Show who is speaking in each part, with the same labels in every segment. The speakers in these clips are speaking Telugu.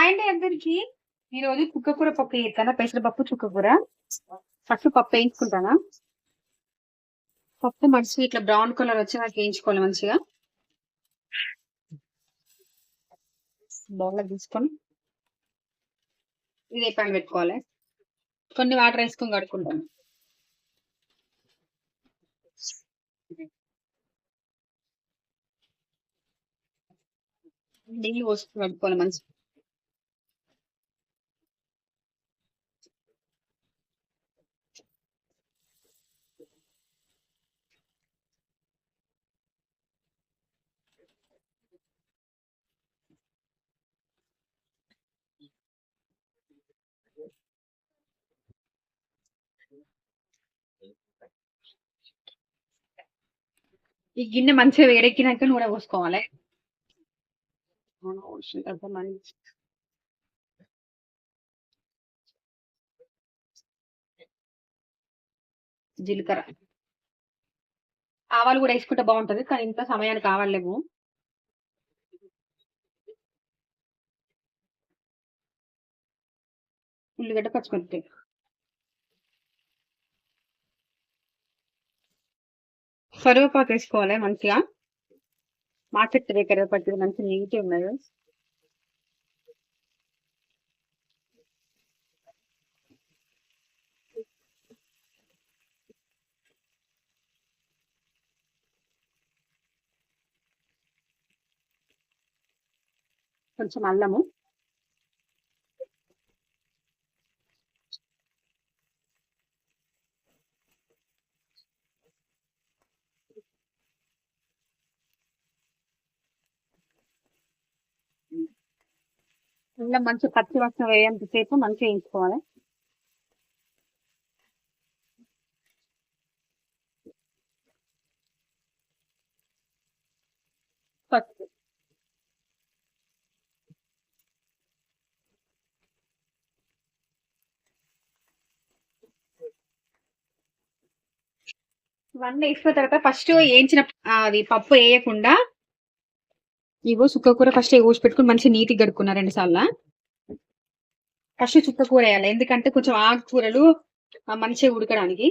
Speaker 1: హాయ్ అండి అందరికి ఈ రోజు చుక్కకూర పప్పు చేస్తానా? పెసరపప్పు చుక్కకూర. ఫస్ట్ పప్పు వేయించుకుంటానా? పప్పు మడిచి ఇట్లా బ్రౌన్ కలర్ వచ్చి నాకు వేయించుకోవాలి మంచిగా. బౌల్లో తీసుకొని ఇదే పని పెట్టుకోవాలి. కొన్ని వాటర్ వేసుకొని కడుక్కుంటాను నీళ్ళు పోసుకొని కడుక్కోవాలి మంచిగా. ఈ గిన్నె మంచిగా వేడెక్కినాక నూనె పోసుకోవాలి. జీలకర్ర. ఆవాలు కూడా వేసుకుంటే బాగుంటది కానీ ఇంత సమయానికి కావాలేము ఉల్లిగడ్డ పచ్చిమిరపకాయ కరివేపాకు వేసుకోవాలి మంచిగా. మార్కెట్ కరివేపాకు మంచి నీట్గా ఉన్నది. కొంచెం అల్లము. అల్లం మంచి పచ్చి వాసన వేయంతసేపు మంచిగా వేయించుకోవాలి. పసుపు. ఇవన్నీ వేసుకున్న తర్వాత ఫస్ట్ వేయించిన అది పప్పు వేయకుండా ఇగో చుక్క కూర ఫస్ట్ కోసి పెట్టుకుని మంచిగా నీట్గా కడుక్కున్నా రెండు సార్లు. ఫస్ట్ చుక్క కూర వేయాలి. ఎందుకంటే కొంచెం ఆకుకూరలు ఆ, మంచిగా ఉడకడానికి.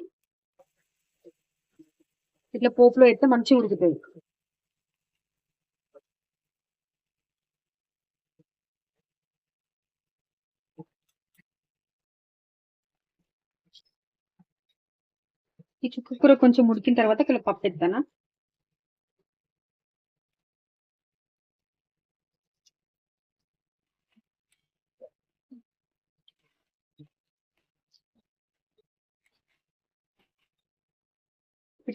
Speaker 1: ఇట్లా పోపులో వేస్తే మంచిగా ఉడుకుతుంది ఈ చుక్క కూర కొంచెం ఉడికిన తర్వాత ఇక్కడ పప్పు ఎత్తానా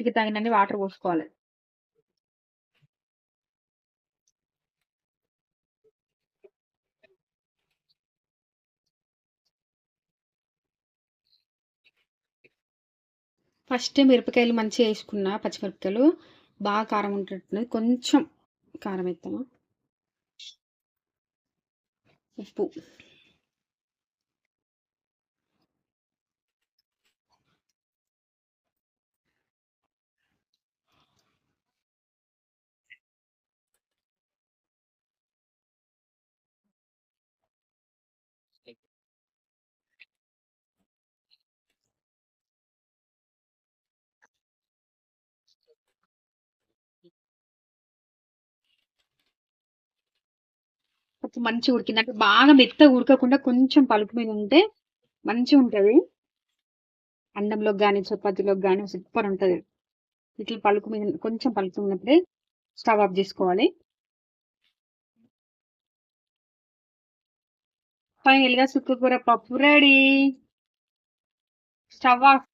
Speaker 1: వీటికి తగినన్ని వాటర్ పోసుకోవాలి. ఫస్ట్ మిరపకాయలు మంచిగా వేసుకున్నా పచ్చిమిరపకాయలు బాగా కారం ఉంటున్నది. కొంచెం కారం వేస్తాము ఉప్పు. పప్పు మంచిగా ఉడికిందంటే బాగా మెత్తగా ఉడకకుండా కొంచెం పలుకు మీద ఉంటే మంచిగా ఉంటుంది. అన్నంలోకి కానీ చపాతీలోకి కానీ సూపర్ ఉంటుంది. ఇట్లా పలుకు మీద కొంచెం పలుకు ఉన్నప్పుడే స్టవ్ ఆఫ్ చేసుకోవాలి. ఫైనల్గా కూర పప్పు రెడీ. Stove off